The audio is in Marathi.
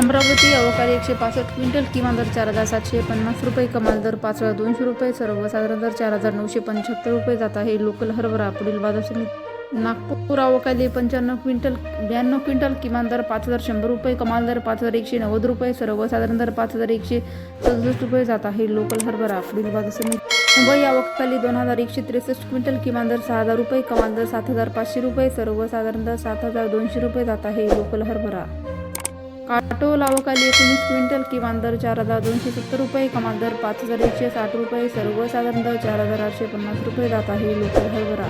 अमरावती अवकाळी एकशे पासष्ट क्विंटल किमान दर चार हजार सातशे पन्नास रुपये कमाल दर पाच हजार दोनशे रुपये सर्वसाधारण दर चार हजार नऊशे पंच्याहत्तर रुपये जात आहे. लोकल हरभरा पुढील बाजार समिती नागपूर अवकाली पंच्याण्णव क्विंटल ब्याण्णव क्विंटल किमान दर पाच हजार शंभर रुपये कमाल दर पाच हजार एकशे नव्वद रुपये सर्वसाधारण दर पाच हजार एकशे सदुसष्ट रुपये जात आहे. लोकल हरभरा पुढील बाजार समिती मुंबई अवकाली दोन हजार एकशे त्रेसष्ट क्विंटल किमान दर सहा हजार रुपये कमाल दर सात हजार पाचशे रुपये सर्वसाधारण दर सात हजार दोनशे रुपये जात आहे. लोकल हरभरा काटो अवकाली एकोणीस क्विंटल किमान दर चार हजार दोनशे सत्तर रुपये कमाल दर पाच हजार एकशे साठ रुपये सर्वसाधारण दर चार हजार आठशे पन्नास रुपये जात आहे लोकल हरभरा.